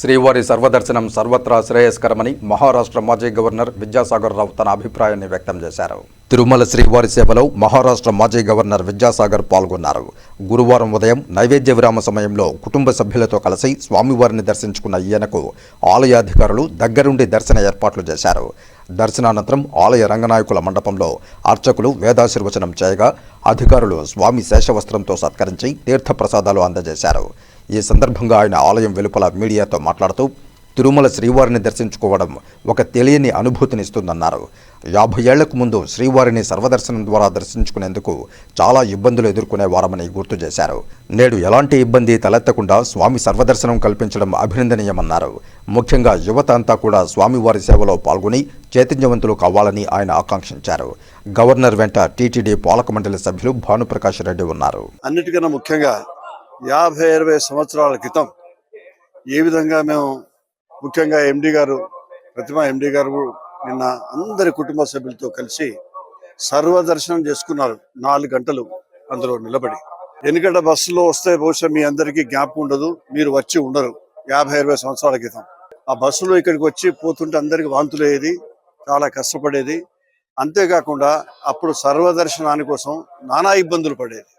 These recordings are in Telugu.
శ్రీవారి సర్వదర్శనం సర్వత్రా శ్రేయస్కరమని మహారాష్ట్ర మాజీ గవర్నర్ విద్యాసాగర్ రావు తన అభిప్రాయాన్ని వ్యక్తం చేశారు. తిరుమల శ్రీవారి సేవలో మహారాష్ట్ర మాజీ గవర్నర్ విద్యాసాగర్ పాల్గొన్నారు. గురువారం ఉదయం నైవేద్య విరామ సమయంలో కుటుంబ సభ్యులతో కలిసి స్వామివారిని దర్శించుకున్న ఈయనకు ఆలయాధికారులు దగ్గరుండి దర్శన ఏర్పాట్లు చేశారు. దర్శనానంతరం ఆలయ రంగనాయకుల మండపంలో అర్చకులు వేదాశీర్వచనం చేయగా అధికారులు స్వామి శేషవస్త్రంతో సత్కరించి తీర్థప్రసాదాలు అందజేశారు. ఈ సందర్భంగా ఆయన ఆలయం వెలుపల మీడియాతో మాట్లాడుతూ తిరుమల శ్రీవారిని దర్శించుకోవడం ఒక తెలియని అనుభూతినిస్తుందన్నారు. యాభై ఏళ్ళకు ముందు శ్రీవారిని సర్వదర్శనం ద్వారా దర్శించుకునేందుకు చాలా ఇబ్బందులు ఎదుర్కొనేవారమని గుర్తు చేశారు. నేడు ఎలాంటి ఇబ్బంది తలెత్తకుండా స్వామి సర్వదర్శనం కల్పించడం అభినందనీయమన్నారు. ముఖ్యంగా యువత అంతా కూడా స్వామివారి సేవలో పాల్గొని చైతన్యవంతులు కావాలని ఆయన ఆకాంక్షించారు. గవర్నర్ వెంట టీటీడీ పాలక మండలి సభ్యులు భానుప్రకాష్ రెడ్డి ఉన్నారు. అన్నిటికన్నా ముఖ్యంగా యాభై ఇరవై సంవత్సరాల క్రితం ఏ విధంగా మేము ముఖ్యంగా ఎండి గారు ప్రతిమ ఎండి గారు నిన్న అందరి కుటుంబ సభ్యులతో కలిసి సర్వదర్శనం చేసుకున్నారు. నాలుగు గంటలు అందులో నిలబడి. ఎందుకంటే బస్సులో వస్తే బహుశా మీ అందరికీ జ్ఞాపకం ఉండదు. మీరు వచ్చి ఉండరు. యాభై ఇరవై సంవత్సరాల క్రితం. ఆ బస్సులో ఇక్కడికి వచ్చి పోతుంటే అందరికి వాంతులయ్యేది చాలా కష్టపడేది. అంతేకాకుండా అప్పుడు సర్వదర్శనాని కోసం నానా ఇబ్బందులు పడేది.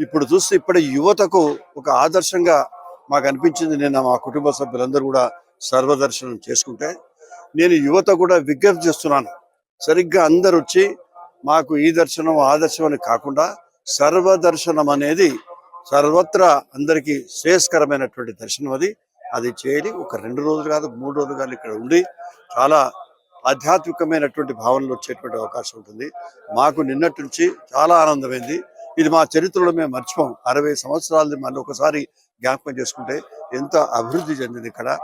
ఇప్పుడు చూస్తే ఇప్పటి యువతకు ఒక ఆదర్శంగా మాకు అనిపించింది. నిన్న మా కుటుంబ సభ్యులందరూ కూడా సర్వదర్శనం చేసుకుంటే నేను యువత కూడా విజ్ఞప్తి చేస్తున్నాను. సరిగ్గా అందరు వచ్చి మాకు ఈ దర్శనం ఆ దర్శనం అని కాకుండా సర్వదర్శనం అనేది సర్వత్రా అందరికీ శ్రేయస్కరమైనటువంటి దర్శనం అది. అది చేయాలి ఒక రెండు రోజులు కాదు మూడు రోజులు కాదు ఇక్కడ ఉండి చాలా ఆధ్యాత్మికమైనటువంటి భావనలు వచ్చేటువంటి అవకాశం ఉంటుంది. మాకు నిన్నటి నుంచి చాలా ఆనందమైంది. ఇది మా చరిత్రలో మేము మర్చిపోం. అరవై సంవత్సరాలది మళ్ళీ ఒకసారి జ్ఞాపకం చేసుకుంటే ఎంత అభివృద్ధి చెందింది ఇక్కడ.